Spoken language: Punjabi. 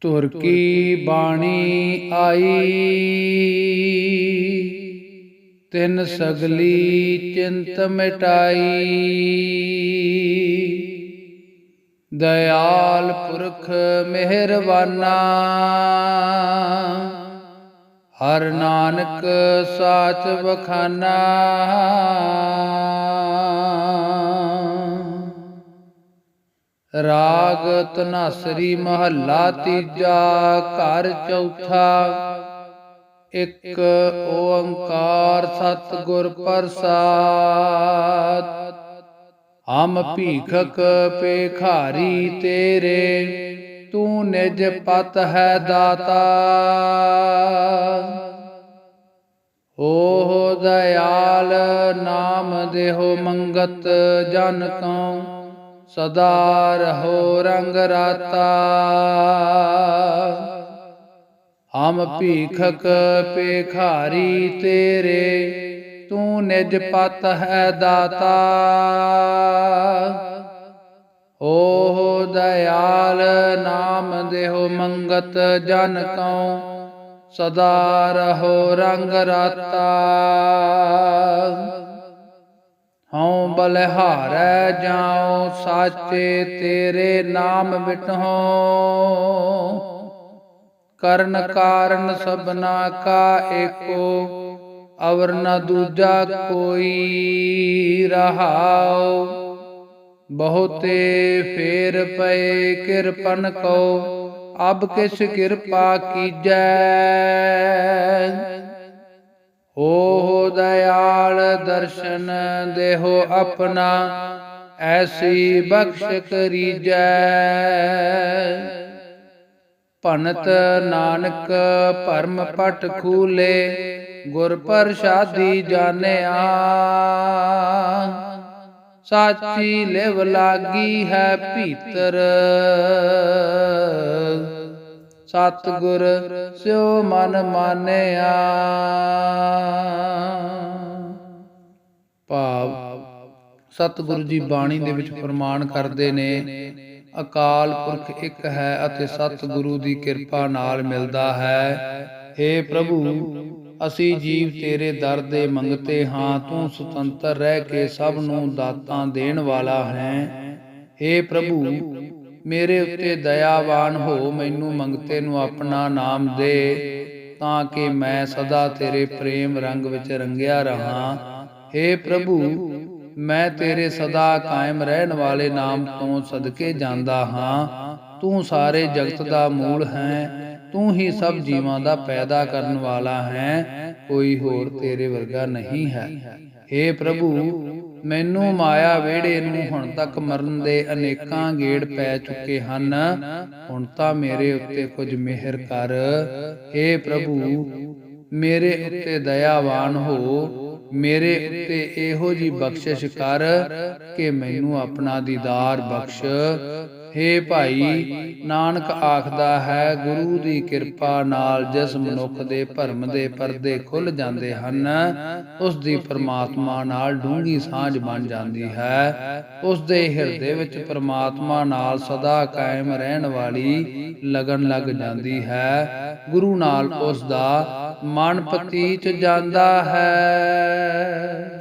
ਤੁਰ ਕੀ ਬਾਣੀ ਆਈ? ਤਿੰਨ ਸਗਲੀ ਚਿੰਤ ਮਿਟਾਈ। ਦਇਆਲ ਪੁਰਖ ਮਿਹਰਬਾਨਾ। ਹਰ ਨਾਨਕ ਸਾਚ ਬਖਾਨਾ ਰਾਗ ਤਨਾਸਰੀ ਮਹੱਲਾ ਤੀਜਾ, ਘਰ ਚੌਥਾ। ਇੱਕ ਓੰਕਾਰ ਸਤਿਗੁਰ ਪ੍ਰਸਾਦ। ਹਮ ਭੀਖਕ ਪੇਖਾਰੀ ਤੇਰੇ, ਤੂੰ ਨਿਜ ਪਤ ਹੈ ਦਾਤਾ। ਓਹ ਦਇਆਲ ਨਾਮ ਦੇਹੋ ਮੰਗਤ ਜਨ ਕਉ। ਸਦਾ ਰਹੋ ਰੰਗ ਰਾਤਾ। ਹਮ ਭੀਖਕ ਪੇਖਾਰੀ ਤੇਰੇ, ਤੂੰ ਨਿਜ ਪਤ ਹੈ ਦਾਤਾ। ਓ ਦਇਆਲ ਨਾਮ ਦੇਹੋ ਮੰਗਤ ਜਨ ਕਉ, ਸਦਾ ਰਹੋ ਰੰਗ ਰਾਤਾ। ਹਉ ਬਲਿਹਾਰੈ ਜਾਉ, ਸਾਚੇ ਤੇਰੇ ਨਾਮ ਬਿਟਹੁ। ਕਰਨ ਕਾਰਨ ਸਭਨਾ ਕਾ ਏਕੋ, ਅਵਰ ਨ ਦੂਜਾ ਕੋਈ ਰਹਾਉ। ਬਹੁਤੇ ਫੇਰ ਪਏ ਕਿਰਪਨ ਕੋ ਅਬ ਕਿਸ਼ ਕਿਰਪਾ ਕੀਜੈ। ਓ ਦਇਆਲ ਦਰਸ਼ਨ ਦੇਹੋ ਆਪਣਾ, ਐਸੀ ਬਖਸ਼ ਕਰੀਜੈ। ਭਨਤ ਨਾਨਕ ਭਰਮ ਪਟ ਖੂਲੇ, ਗੁਰ ਪ੍ਰਸਾਦੀ ਜਾਣਿਆ। ਸਾਚੀ ਲਿਵ ਲਾਗੀ ਹੈ ਭੀਤਰ। ਸਤਿਗੁਰ ਸਿਓ ਮਨ ਮਾਨਿਆ। ਭਾਵ ਸਤਿਗੁਰੂ ਜੀ ਬਾਣੀ ਦੇ ਵਿੱਚ ਪ੍ਰਮਾਣ ਕਰਦੇ ਨੇ, ਅਕਾਲ ਪੁਰਖ ਇੱਕ ਹੈ ਅਤੇ ਸਤਿਗੁਰੂ ਦੀ ਕਿਰਪਾ ਨਾਲ ਮਿਲਦਾ ਹੈ। ਏ ਪ੍ਰਭੂ, ਅਸੀਂ ਜੀਵ ਤੇਰੇ ਦਰ ਦੇ ਮੰਗਤੇ ਹਾਂ, ਤੂੰ ਸੁਤੰਤਰ ਰਹਿ ਕੇ ਸਭ ਨੂੰ ਦਾਤਾਂ ਦੇਣ ਵਾਲਾ ਹੈ। ਏ ਪ੍ਰਭੂ ਮੇਰੇ ਉੱਤੇ ਦਇਆਵਾਨ ਹੋ, ਮੈਨੂੰ ਮੰਗਤੇ ਨੂੰ ਆਪਣਾ ਨਾਮ ਦੇ, ਤਾਂ ਕਿ ਮੈਂ ਸਦਾ ਤੇਰੇ ਪ੍ਰੇਮ ਰੰਗ ਵਿੱਚ ਰੰਗਿਆ ਰਹਾ। हे ਪ੍ਰਭੂ, ਮੈਂ ਤੇਰੇ ਸਦਾ ਕਾਇਮ ਰਹਿਣ ਵਾਲੇ ਨਾਮ ਤੋਂ ਸਦਕੇ ਜਾਂਦਾ ਹਾਂ। ਤੂੰ ਸਾਰੇ ਜਗਤ ਦਾ ਮੂਲ ਹੈ, ਤੂੰ ਹੀ ਸਭ ਜੀਵਾਂ ਦਾ ਪੈਦਾ ਕਰਨ ਵਾਲਾ ਹੈ, ਕੋਈ ਹੋਰ ਤੇਰੇ ਵਰਗਾ ਨਹੀਂ ਹੈ। हे ਪ੍ਰਭੂ ਮੈਨੂੰ ਮਾਇਆ ਵਿਹੜੇ ਨੂੰ ਹੁਣ ਤੱਕ ਮਰਨ ਦੇ ਅਨੇਕਾਂ ਗੇੜ ਪੈ ਚੁੱਕੇ ਹਨ। ਹੁਣ ਤਾਂ ਮੇਰੇ ਉੱਤੇ ਕੁਝ ਮਿਹਰ ਕਰ। हे ਪ੍ਰਭੂ, ਮੇਰੇ ਉੱਤੇ ਦਇਆਵਾਨ ਹੋ। ਮੇਰੇ ਉੱਤੇ ਇਹੋ ਜੀ ਬਖਸ਼ਿਸ਼ ਕਰ ਕਿ ਮੈਨੂੰ ਆਪਣਾ ਦੀਦਾਰ ਬਖਸ਼। ਹੇ ਭਾਈ, ਨਾਨਕ ਆਖਦਾ ਹੈ, ਗੁਰੂ ਦੀ ਕਿਰਪਾ ਨਾਲ ਜਿਸ ਮਨੁੱਖ ਦੇ ਭਰਮ ਦੇ ਪਰਦੇ ਖੁੱਲ ਜਾਂਦੇ ਹਨ, ਉਸ ਦੀ ਪ੍ਰਮਾਤਮਾ ਨਾਲ ਡੂੰਗੀ ਸਾਂਝ ਬਣ ਜਾਂਦੀ ਹੈ। ਉਸ ਦੇ ਹਿਰਦੇ ਵਿੱਚ ਪ੍ਰਮਾਤਮਾ ਨਾਲ ਸਦਾ ਕਾਇਮ ਰਹਿਣ ਵਾਲੀ ਲਗਨ ਲੱਗ ਜਾਂਦੀ ਹੈ। ਗੁਰੂ ਨਾਲ ਉਸ ਦਾ ਮਨ ਪਤੀਤ ਜਾਂਦਾ ਹੈ।